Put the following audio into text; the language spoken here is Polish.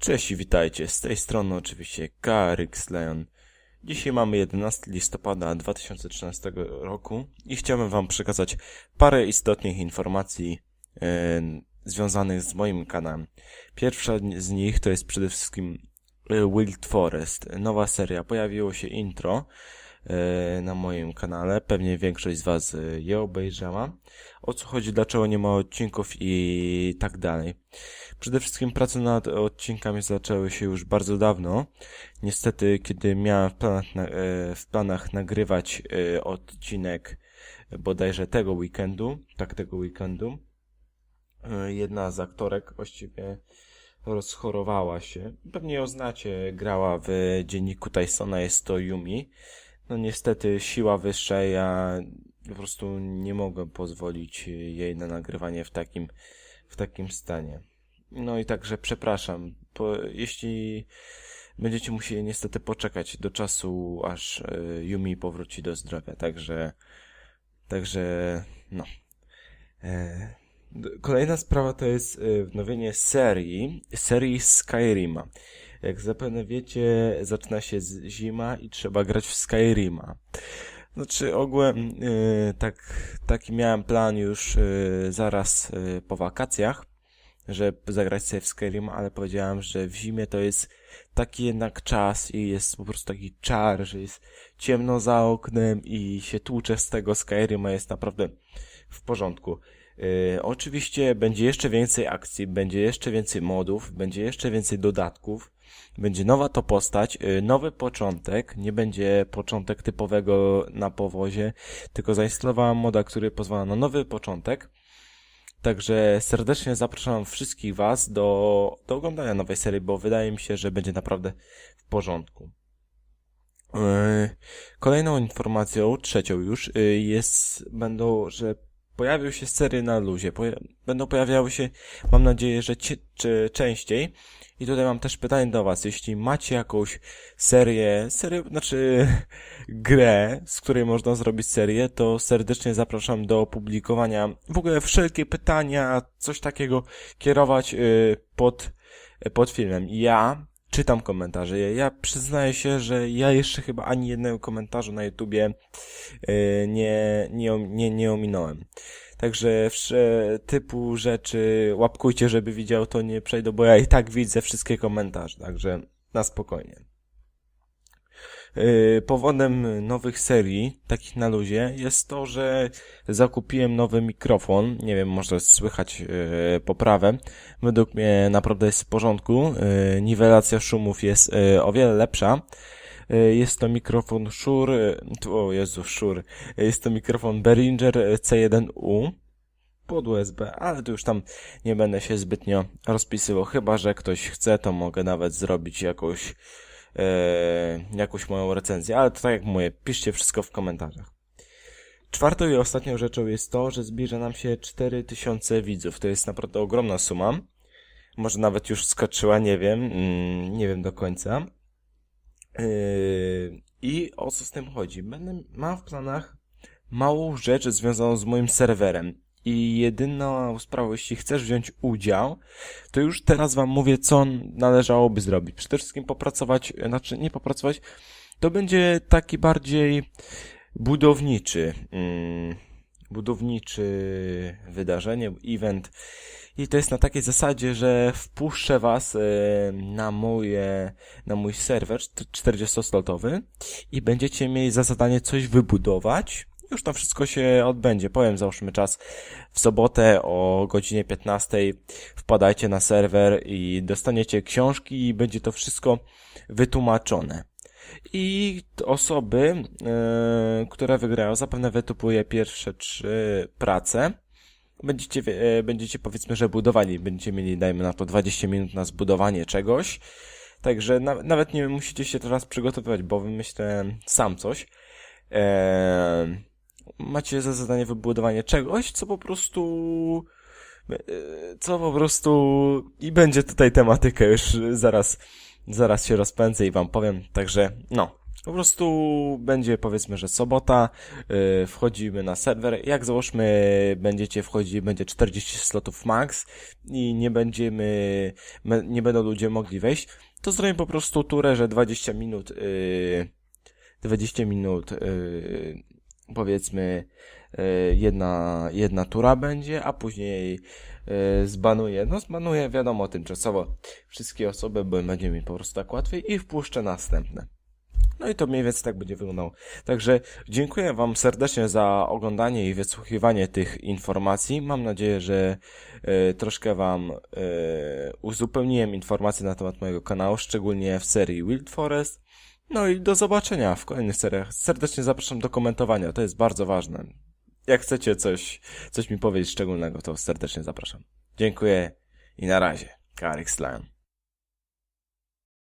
Cześć i witajcie, z tej strony oczywiście KRX Leon. Dzisiaj mamy 11 listopada 2013 roku i chciałbym wam przekazać parę istotnych informacji e, związanych z moim kanałem. Pierwsza z nich to jest przede wszystkim e, Wild Forest, nowa seria. Pojawiło się intro na moim kanale, pewnie większość z was e, je obejrzała. O co chodzi, dlaczego nie ma odcinków i tak dalej. Przede wszystkim prace nad odcinkami zaczęły się już bardzo dawno. Niestety, kiedy miałem w planach, na, e, w planach nagrywać e, odcinek bodajże tego weekendu, tak tego weekendu, e, jedna z aktorek właściwie rozchorowała się. Pewnie ją znacie, grała w dzienniku Tysona, jest to Yumi. No niestety siła wyższa, ja po prostu nie mogę pozwolić jej na nagrywanie w takim, w takim stanie. No i także przepraszam, po, jeśli będziecie musieli niestety poczekać do czasu, aż e, Yumi powróci do zdrowia, także, także, no. E, kolejna sprawa to jest e, wnowienie serii, serii Skyrima. Jak zapewne wiecie, zaczyna się zima i trzeba grać w Skyrima. Znaczy ogółem e, tak, taki miałem plan już e, zaraz e, po wakacjach, że zagrać sobie w Skyrim, ale powiedziałem, że w zimie to jest taki jednak czas i jest po prostu taki czar, że jest ciemno za oknem i się tłucze z tego Skyrima jest naprawdę w porządku. Yy, oczywiście będzie jeszcze więcej akcji, będzie jeszcze więcej modów, będzie jeszcze więcej dodatków, będzie nowa to postać, yy, nowy początek, nie będzie początek typowego na powozie, tylko zainstalowałem moda, który pozwala na nowy początek. Także serdecznie zapraszam wszystkich Was do, do oglądania nowej serii, bo wydaje mi się, że będzie naprawdę w porządku. Yy, Kolejną informacją, trzecią już, jest, będą, że pojawią się serie na luzie. Poja będą pojawiały się, mam nadzieję, że czy częściej. I tutaj mam też pytanie do Was. Jeśli macie jakąś serię, serię, znaczy grę, z której można zrobić serię, to serdecznie zapraszam do opublikowania w ogóle wszelkie pytania, coś takiego kierować y, pod, pod filmem. Ja czytam komentarze. Ja, przyznaję się, że ja jeszcze chyba ani jednego komentarza na YouTubie y, nie, nie, nie, nie ominąłem. Także typu rzeczy łapkujcie, żeby widział, to nie przejdą, bo ja i tak widzę wszystkie komentarze, także na spokojnie. Yy, Powodem nowych serii, takich na luzie, jest to, że zakupiłem nowy mikrofon. Nie wiem, może słychać yy, poprawę. Według mnie naprawdę jest w porządku. Yy, Niwelacja szumów jest o wiele lepsza. Jest to mikrofon Shure, o Jezu, Shure. Jest to mikrofon Behringer C1U pod USB, ale to już tam nie będę się zbytnio rozpisywał. Chyba, że ktoś chce, to mogę nawet zrobić jakąś e, jakąś moją recenzję, ale to tak jak mówię, piszcie wszystko w komentarzach. Czwartą i ostatnią rzeczą jest to, że zbliża nam się 4000 widzów. To jest naprawdę ogromna suma. Może nawet już skoczyła, nie wiem, mm, nie wiem do końca. Yy, I o co z tym chodzi? Będę, mam w planach małą rzecz związaną z moim serwerem. I jedyna sprawa, jeśli chcesz wziąć udział, to już teraz wam mówię, co należałoby zrobić. Przede wszystkim popracować, znaczy nie popracować, to będzie taki bardziej budowniczy, mm, budowniczy wydarzenie, event. I to jest na takiej zasadzie, że wpuszczę was e, na moje, na mój serwer 40-slotowy i będziecie mieli za zadanie coś wybudować. Już to wszystko się odbędzie. Powiem, załóżmy czas w sobotę o godzinie 15. Wpadajcie na serwer i dostaniecie książki i będzie to wszystko wytłumaczone. I osoby, e, które wygrają, zapewne wytypuję pierwsze trzy prace. Będziecie, e, będziecie powiedzmy, że budowani, będziecie mieli, dajmy na to 20 minut na zbudowanie czegoś. Także na, nawet nie musicie się teraz przygotowywać, bo wymyślę sam coś. Eee, macie za zadanie wybudowanie czegoś, co po prostu e, co po prostu i będzie tutaj tematyka już zaraz zaraz się rozpędzę i wam powiem, także no Po prostu będzie powiedzmy, że sobota, yy, wchodzimy na serwer. Jak załóżmy będziecie wchodzić, będzie 40 slotów max i nie będziemy, nie będą ludzie mogli wejść, to zrobimy po prostu turę, że 20 minut, yy, 20 minut, yy, powiedzmy, yy, jedna, jedna tura będzie, a później yy, zbanuję, no zbanuję wiadomo tymczasowo wszystkie osoby, bo będzie mi po prostu tak łatwiej i wpuszczę następne. No i to mniej więcej tak będzie wyglądało. Także dziękuję Wam serdecznie za oglądanie i wysłuchiwanie tych informacji. Mam nadzieję, że e, troszkę Wam e, uzupełniłem informacje na temat mojego kanału, szczególnie w serii Wild Forest. No i do zobaczenia w kolejnych seriach. Serdecznie zapraszam do komentowania, to jest bardzo ważne. Jak chcecie coś, coś mi powiedzieć szczególnego, to serdecznie zapraszam. Dziękuję i na razie. Karik Lion.